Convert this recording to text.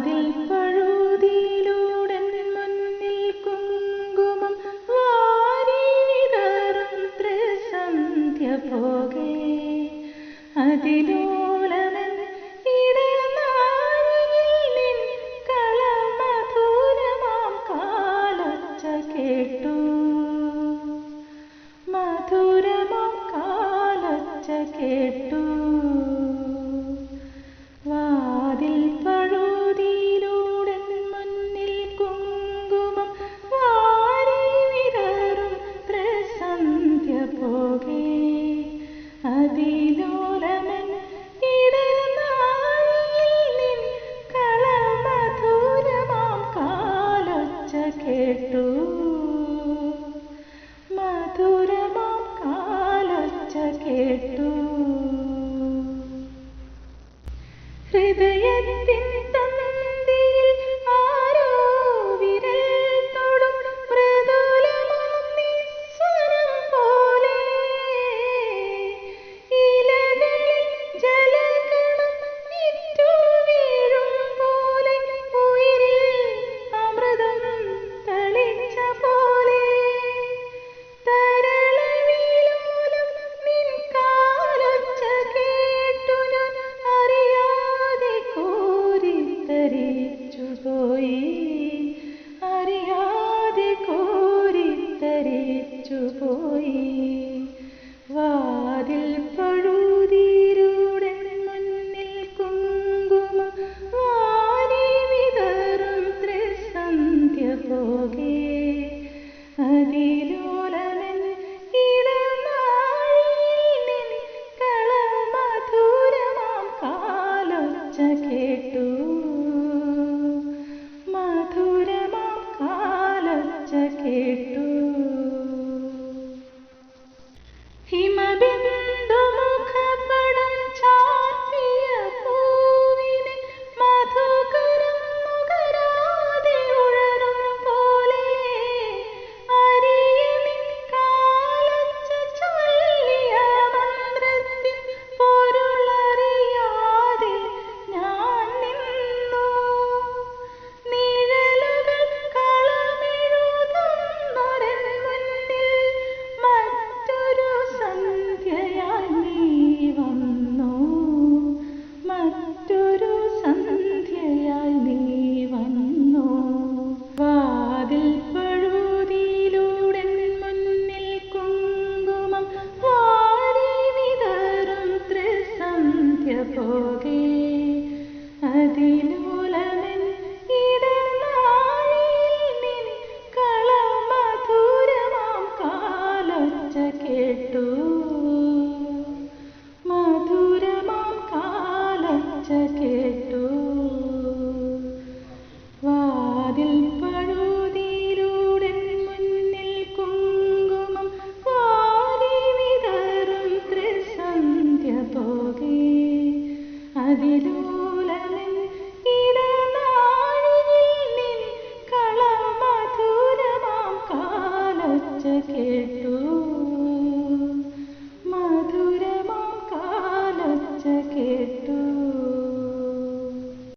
അതിൽ പഴു കേട്ടു. മധുരമാം കാലൊച്ച കേട്ടു. ഹൃദയത്തിൻ പോയി അറിയാതെ കോരിത്തരിച്ചു പോയി. വാതിൽ പഴുതീരൂടെ മുന്നിൽ കുങ്കുമ ആരി വിതറും ത്രിസന്ധ്യ പോകെ. അതിലൂ കേട്ടു. പോകെ അതിലും